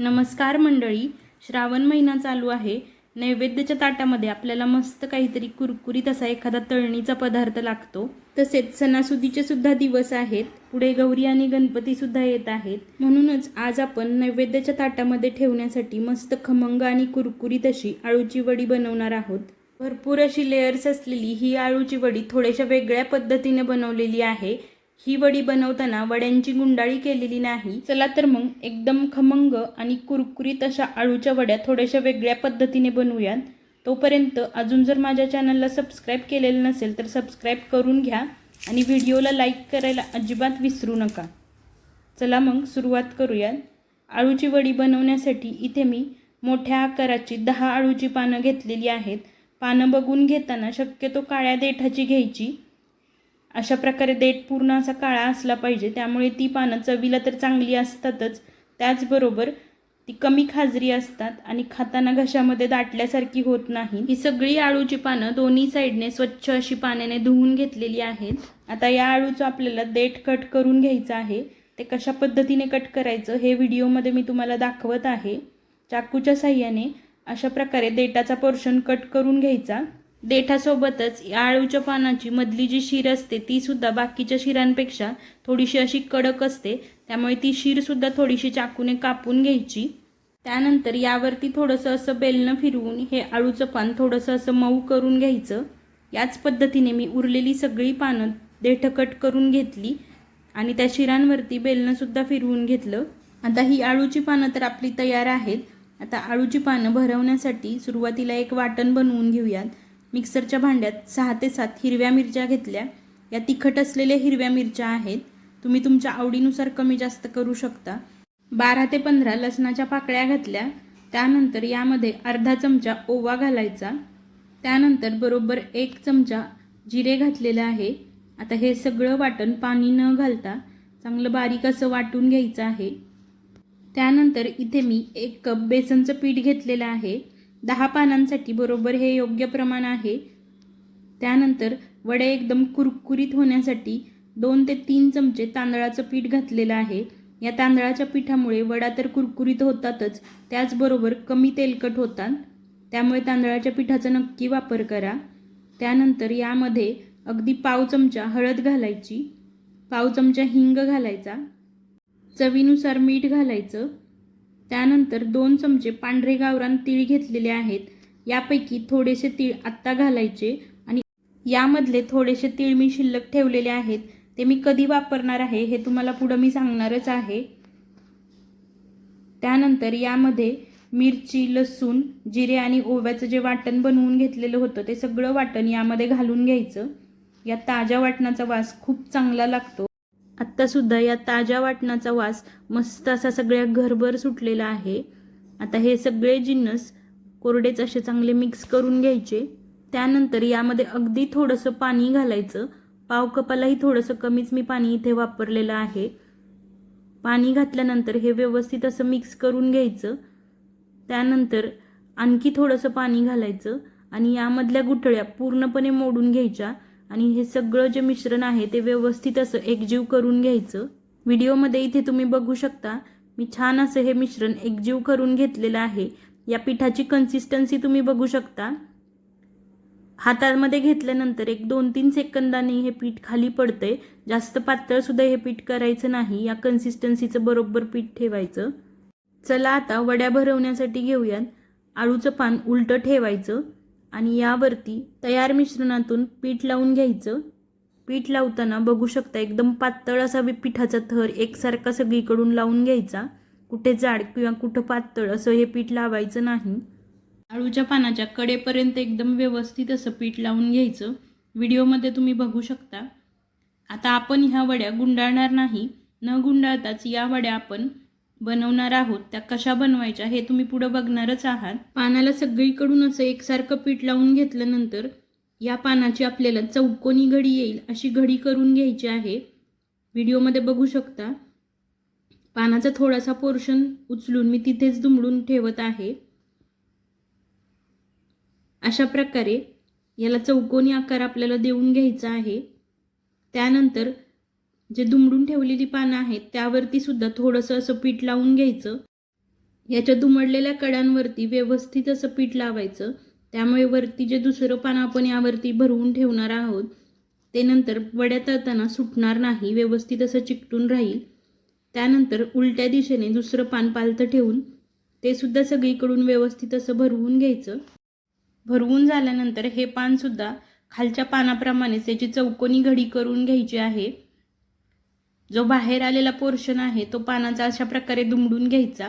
नमस्कार मंडळी श्रावण महिना चालू आहे. नैवेद्याच्या ताटामध्ये आपल्याला मस्त काहीतरी कुरकुरीत असा एखादा तळणीचा पदार्थ लागतो. तसेच सणासुदीचे सुद्धा दिवस आहेत. पुढे गौरी आणि गणपती सुद्धा येत आहेत. म्हणूनच आज आपण नैवेद्याच्या ताटामध्ये ठेवण्यासाठी मस्त खमंग आणि कुरकुरीत अशी आळूची वडी बनवणार आहोत. भरपूर अशी लेयर्स असलेली ही आळूची वडी थोड्याशा वेगळ्या पद्धतीने बनवलेली आहे. ही वडी बनवताना वड्यांची गुंडाळी केलेली नाही. चला तर मग एकदम खमंग आणि कुरकुरीत अशा आळूच्या वड्या थोड्याशा वेगळ्या पद्धतीने बनवूयात. तोपर्यंत अजून जर माझ्या चॅनलला सबस्क्राईब केलेलं नसेल तर सबस्क्राईब करून घ्या आणि व्हिडिओला लाईक करायला अजिबात विसरू नका. चला मग सुरुवात करूयात. आळूची वडी बनवण्यासाठी इथे मी मोठ्या आकाराची दहा आळूची पानं घेतलेली आहेत. पानं बघून घेताना शक्यतो काळ्या देठाची घ्यायची. अशा प्रकारे देठ पूर्ण असा काळा असला पाहिजे. त्यामुळे ती पानं चवीला तर चांगली असतातच. त्याचबरोबर ती कमी खाजरी असतात आणि खाताना घशामध्ये दाटल्यासारखी होत नाही. ही सगळी आळूची पानं दोन्ही साईडने स्वच्छ अशी पाण्याने धुवून घेतलेली आहेत. आता या आळूचं आपल्याला देठ कट करून घ्यायचं आहे. ते कशा पद्धतीने कट करायचं हे व्हिडिओमध्ये मी तुम्हाला दाखवत आहे. चाकूच्या साह्याने अशा प्रकारे देठाचा पोर्शन कट करून घ्यायचा. देठासोबतच या आळूच्या पानाची मधली जी शीर असते ती सुद्धा बाकीच्या शिरांपेक्षा थोडीशी अशी कडक असते. त्यामुळे ती शिरसुद्धा थोडीशी चाकूने कापून घ्यायची. त्यानंतर यावरती थोडंसं असं बेलनं फिरवून हे आळूचं पान थोडंसं असं मऊ करून घ्यायचं. याच पद्धतीने मी उरलेली सगळी पानं देठकट करून घेतली आणि त्या शिरांवरती बेलनंसुद्धा फिरवून घेतलं. आता ही आळूची पानं तर आपली तयार आहेत. आता आळूची पानं भरवण्यासाठी सुरुवातीला एक वाटण बनवून घेऊयात. मिक्सरच्या भांड्यात सहा ते सात हिरव्या मिरच्या घेतल्या. या तिखट असलेल्या हिरव्या मिरच्या आहेत. तुम्ही तुमच्या आवडीनुसार कमी जास्त करू शकता. बारा ते पंधरा लसणाच्या पाकळ्या घातल्या. त्यानंतर यामध्ये अर्धा चमचा ओवा घालायचा. त्यानंतर बरोबर एक चमचा जिरे घातलेलं आहे. आता हे सगळं वाटण पाणी न घालता चांगलं बारीक असं वाटून घ्यायचं आहे. त्यानंतर इथे मी एक कप बेसनचं पीठ घेतलेलं आहे. दहा पानांसाठी बरोबर हे योग्य प्रमाण आहे. त्यानंतर वडे एकदम कुरकुरीत होण्यासाठी दोन ते तीन चमचे तांदळाचं पीठ घातलेलं आहे. या तांदळाच्या पिठामुळे वडा तर कुरकुरीत होतातच त्याचबरोबर कमी तेलकट होतात. त्यामुळे तांदळाच्या पिठाचा नक्की वापर करा. त्यानंतर यामध्ये अगदी पाव चमचा हळद घालायची पाव चमचा हिंग घालायचा चवीनुसार मीठ घालायचं त्यानंतर दोन चमचे पांढरे गावरान तीळ घेतलेले आहेत. यापैकी थोडेसे तीळ आत्ता घालायचे आणि यामधले थोडेसे तीळ मी शिल्लक ठेवलेले आहेत. ते मी कधी वापरणार आहे हे तुम्हाला पुढं मी सांगणारच आहे. त्यानंतर यामध्ये मिरची लसूण जिरे आणि ओव्याचं जे वाटण बनवून घेतलेलं होतं ते सगळं वाटण यामध्ये घालून घ्यायचं. या ताज्या वाटणाचा वास खूप चांगला लागतो. आत्तासुद्धा या ताज्या वाटणाचा वास मस्त असा सगळ्या घरभर सुटलेला आहे. आता हे सगळे जिन्नस कोरडेच असे चांगले मिक्स करून घ्यायचे. त्यानंतर यामध्ये अगदी थोडंसं पाणी घालायचं. पाव कपालाही थोडंसं कमीच मी पाणी इथे वापरलेलं आहे. पाणी घातल्यानंतर हे व्यवस्थित असं मिक्स करून घ्यायचं. त्यानंतर आणखी थोडंसं पाणी घालायचं आणि यामधल्या गुठळ्या पूर्णपणे मोडून घ्यायच्या. आणि हे सगळं जे मिश्रण आहे ते व्यवस्थित असं एकजीव करून घ्यायचं. व्हिडिओमध्ये इथे तुम्ही बघू शकता मी छान असं हे मिश्रण एकजीव करून घेतलेलं आहे. या पिठाची कन्सिस्टन्सी तुम्ही बघू शकता. हातामध्ये घेतल्यानंतर एक दोन तीन सेकंदांनी हे पीठ खाली पडतंय. जास्त पातळसुद्धा हे पीठ करायचं नाही या कन्सिस्टन्सीचं बरोबर पीठ ठेवायचं. चला आता वड्या भरवण्यासाठी घेऊयात. आळूचं पान उलटं ठेवायचं. आणि यावरती तयार मिश्रणातून पीठ लावून घ्यायचं. पीठ लावताना बघू शकता एकदम पातळ असा पिठाचा थर एकसारखा सगळीकडून लावून घ्यायचा. कुठे जाड किंवा कुठं पातळ असं हे पीठ लावायचं नाही. आळूच्या पानाच्या कडेपर्यंत एकदम व्यवस्थित असं पीठ लावून घ्यायचं. व्हिडिओमध्ये तुम्ही बघू शकता. आता आपण ह्या वड्या गुंडाळणार नाही. न गुंडाळताच या वड्या आपण बनवणार आहोत त्या कशा बनवायच्या हे तुम्ही पुढं बघणारच आहात. पानाला सगळीकडून असं एकसारखं पीठ लावून घेतल्यानंतर या पानाची आपल्याला चौकोनी घडी येईल अशी घडी करून घ्यायची आहे. व्हिडिओमध्ये बघू शकता. पानाचा थोडासा पोर्शन उचलून मी तिथेच दुमडून ठेवत आहे. अशा प्रकारे याला चौकोनी आकार आपल्याला देऊन घ्यायचा आहे. त्यानंतर जे दुमडून ठेवलेली पानं आहेत त्यावरती सुद्धा थोडंसं असं पीठ लावून घ्यायचं. याच्या दुमडलेल्या कड्यांवरती व्यवस्थित असं पीठ लावायचं. त्यामुळे वरती जे दुसरं पान आपण यावरती भरवून ठेवणार आहोत ते नंतर वड्या तळताना सुटणार नाही व्यवस्थित असं चिकटून राहील. त्यानंतर उलट्या दिशेने दुसरं पान पालतं ठेवून ते सुद्धा सगळीकडून व्यवस्थित असं भरवून घ्यायचं. भरवून झाल्यानंतर हे पानसुद्धा खालच्या पानाप्रमाणेच याची चौकोनी घडी करून घ्यायची आहे. जो बाहेर आलेला पोर्शन आहे तो पानाचा अशा प्रकारे दुमडून घ्यायचा.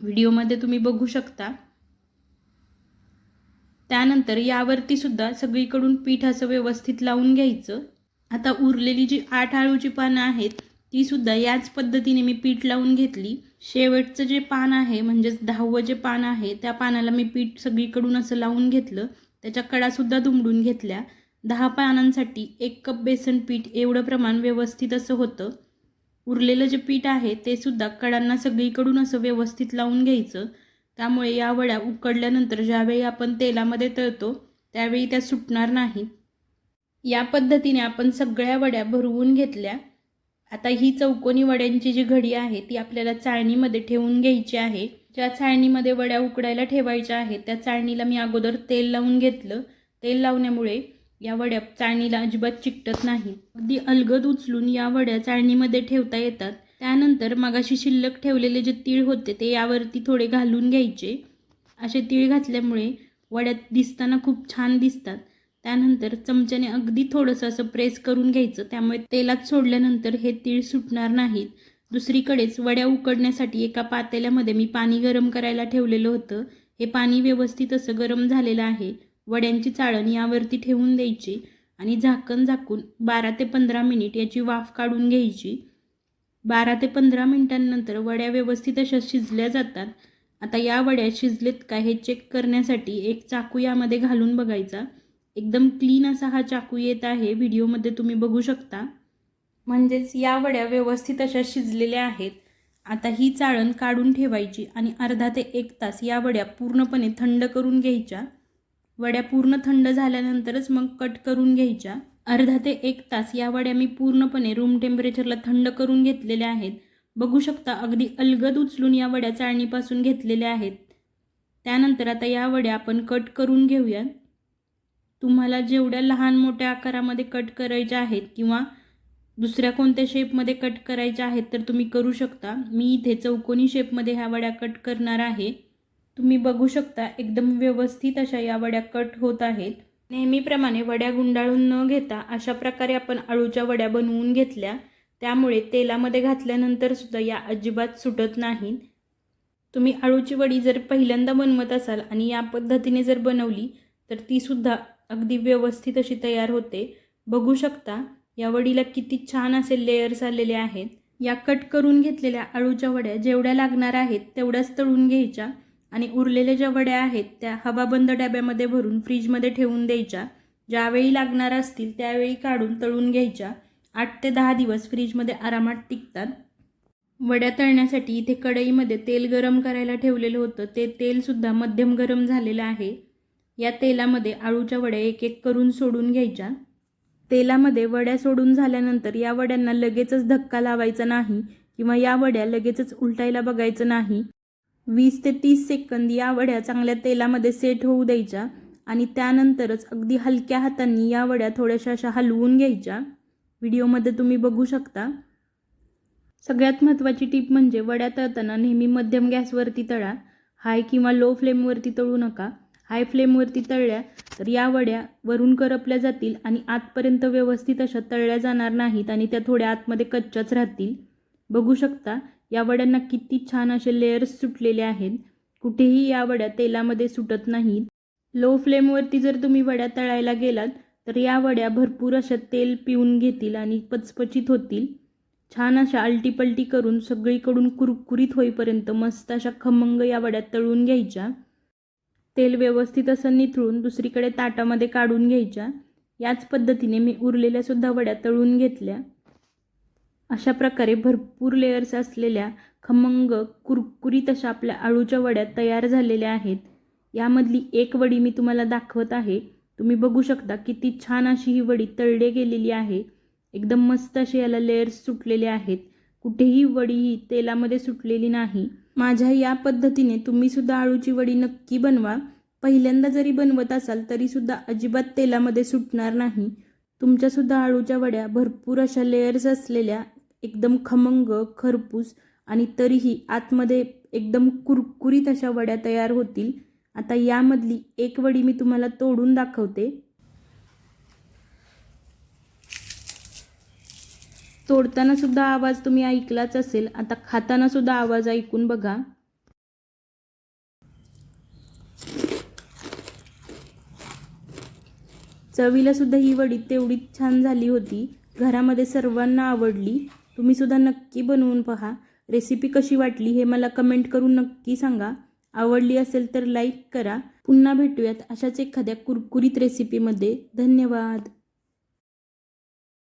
व्हिडिओमध्ये तुम्ही बघू शकता. त्यानंतर यावरती सुद्धा सगळीकडून पीठ असं व्यवस्थित लावून घ्यायचं. आता उरलेली जी आठ आळूची पानं आहेत ती सुद्धा याच पद्धतीने मी पीठ लावून घेतली. शेवटचं जे पान आहे म्हणजेच दहावं जे पान आहे त्या पानाला मी पीठ सगळीकडून असं लावून घेतलं. त्याच्या कडासुद्धा दुमडून घेतल्या. दहा पानांसाठी एक कप बेसन पीठ एवढं प्रमाण व्यवस्थित असं होतं. उरलेलं जे पीठ आहे ते सुद्धा कडांना सगळीकडून असं व्यवस्थित लावून घ्यायचं. त्यामुळे या वड्या उकडल्यानंतर ज्यावेळी आपण तेलामध्ये तळतो त्यावेळी त्या सुटणार नाही. या पद्धतीने आपण सगळ्या वड्या भरवून घेतल्या. आता ही चौकोनी वड्यांची जी घडी आहे ती आपल्याला चाळणीमध्ये ठेवून घ्यायची आहे. ज्या चाळणीमध्ये वड्या उकडायला ठेवायच्या आहेत त्या चाळणीला मी अगोदर तेल लावून घेतलं. तेल लावण्यामुळे या वड्या चाळणीला अजिबात चिकटत नाही. अगदी अलगद उचलून या वड्या चाळणीमध्ये ठेवता येतात. त्यानंतर मगाशी शिल्लक ठेवलेले जे तीळ होते ते यावरती थोडे घालून घ्यायचे. असे तीळ घातल्यामुळे वड्यात दिसताना खूप छान दिसतात. त्यानंतर चमच्याने अगदी थोडंसं असं प्रेस करून घ्यायचं. त्यामुळे तेलात सोडल्यानंतर हे तीळ सुटणार नाहीत. दुसरीकडेच वड्या उकडण्यासाठी एका पातेल्यामध्ये मी पाणी गरम करायला ठेवलेलं होतं. हे पाणी व्यवस्थित असं गरम झालेलं आहे. वड्यांची चाळण यावरती ठेवून द्यायची आणि झाकण झाकून बारा ते पंधरा मिनिट याची वाफ काढून घ्यायची. बारा ते पंधरा मिनिटांनंतर वड्या व्यवस्थित अशा शिजल्या जातात. आता या वड्या शिजलेत का हे चेक करण्यासाठी एक चाकू यामध्ये घालून बघायचा. एकदम क्लीन असा हा चाकू येत आहे. व्हिडिओमध्ये तुम्ही बघू शकता. म्हणजेच या वड्या व्यवस्थित अशा शिजलेल्या आहेत. आता ही चाळण काढून ठेवायची आणि अर्धा ते एक तास या वड्या पूर्णपणे थंड करून घ्यायच्या. वड्या पूर्ण थंड झाल्यानंतरच मग कट करून घ्यायच्या. अर्धा ते एक तास या वड्या मी पूर्णपणे रूम टेम्परेचरला थंड करून घेतलेल्या आहेत. बघू शकता अगदी अलगद उचलून या वड्या चाळणीपासून घेतलेल्या आहेत. त्यानंतर आता या वड्या आपण कट करून घेऊयात. तुम्हाला जेवढ्या लहान मोठ्या आकारामध्ये कट करायच्या आहेत किंवा दुसऱ्या कोणत्या शेपमध्ये कट करायच्या आहेत तर तुम्ही करू शकता. मी इथे चौकोनी शेपमध्ये ह्या वड्या कट करणार आहे. तुम्ही बघू शकता एकदम व्यवस्थित अशा या वड्या कट होत आहेत. नेहमीप्रमाणे वड्या गुंडाळून न घेता अशा प्रकारे आपण अळूच्या वड्या बनवून घेतल्या. त्यामुळे तेलामध्ये घातल्यानंतर सुद्धा या अजिबात सुटत नाहीत तुम्ही अळूची वडी जर पहिल्यांदा बनवत असाल आणि या पद्धतीने जर बनवली तर ती सुद्धा अगदी व्यवस्थित अशी तयार होते. बघू शकता या वडीला किती छान असे लेयर्स आलेले आहेत. या कट करून घेतलेल्या अळूच्या वड्या जेवढ्या लागणार आहेत तेवढ्याच तळून घ्यायच्या. आणि उरलेल्या ज्या वड्या आहेत त्या हवाबंद डब्यामध्ये भरून फ्रीजमध्ये ठेवून द्यायच्या. ज्यावेळी लागणार असतील त्यावेळी काढून तळून घ्यायच्या. आठ ते दहा दिवस फ्रीजमध्ये आरामात टिकतात. वड्या तळण्यासाठी इथे कढईमध्ये तेल गरम करायला ठेवलेलं होतं. ते तेलसुद्धा मध्यम गरम झालेलं आहे. या तेलामध्ये आळूच्या वड्या एक एक करून सोडून घ्यायच्या. तेलामध्ये वड्या सोडून झाल्यानंतर या वड्यांना लगेचच धक्का लावायचा नाही किंवा या वड्या लगेचच उलटायला बघायचं नाही. वीस ते तीस सेकंद या वड्या चांगल्या तेलामध्ये सेट होऊ द्यायच्या आणि त्यानंतरच अगदी हलक्या हातांनी या वड्या थोड्याशा अशा हलवून घ्यायच्या. व्हिडिओमध्ये तुम्ही बघू शकता. सगळ्यात महत्त्वाची टीप म्हणजे वड्या तळताना नेहमी मध्यम गॅसवरती तळा. हाय किंवा लो फ्लेमवरती तळू नका. हाय फ्लेमवरती तळल्या तर या वड्या वरून करपल्या जातील आणि आतपर्यंत व्यवस्थित अशा तळल्या जाणार नाहीत आणि त्या थोड्या आतमध्ये कच्च्याच राहतील. बघू शकता या वड्यांना किती छान असे लेयर्स सुटलेले आहेत. कुठेही या वड्या तेलामध्ये सुटत नाहीत. लो फ्लेमवरती जर तुम्ही वड्या तळायला गेलात तर या वड्या भरपूर अशा तेल पिऊन घेतील आणि पचपचित होतील. छान अशा आलटीपलटी करून सगळीकडून कुरकुरीत होईपर्यंत मस्त अशा खमंग या वड्या तळून घ्यायच्या. तेल व्यवस्थित असं निथळून दुसरीकडे ताटामध्ये काढून घ्यायच्या. याच पद्धतीने मी उरलेल्या सुद्धा वड्या तळून घेतल्या. अशा प्रकारे भरपूर लेयर्स असलेल्या खमंग कुरकुरीत अशा आपल्या आळूच्या वड्या तयार झालेल्या आहेत. यामधली एक वडी मी तुम्हाला दाखवत आहे. तुम्ही बघू शकता किती छान अशी ही वडी तळले गेलेली आहे. एकदम मस्त असे याला लेयर्स सुटलेले आहेत. कुठेही वडी ही तेलामध्ये सुटलेली नाही. माझ्या या पद्धतीने तुम्ही सुद्धा आळूची वडी नक्की बनवा. पहिल्यांदा जरी बनवत असाल तरीसुद्धा अजिबात तेलामध्ये सुटणार नाही. तुमच्यासुद्धा आळूच्या वड्या भरपूर अशा लेयर्स असलेल्या एकदम खमंग खरपूस आणि तरीही आतमध्ये एकदम कुरकुरीत अशा वड्या तयार होतील. आता यामधली एक वडी मी तुम्हाला तोडून दाखवते. तोडताना सुद्धा आवाज तुम्ही ऐकलाच असेल. आता खाताना सुद्धा आवाज ऐकून बघा. चवीला सुद्धा ही वडी तेवढीच छान झाली होती. घरामध्ये सर्वांना आवडली. तुम्ही सुद्धा नक्की बनवून पहा. रेसिपी कशी वाटली हे मला कमेंट करून नक्की सांगा. आवडली असेल तर लाईक करा. पुन्हा भेटूयात अशाच एखाद्या कुरकुरीत रेसिपीमध्ये धन्यवाद.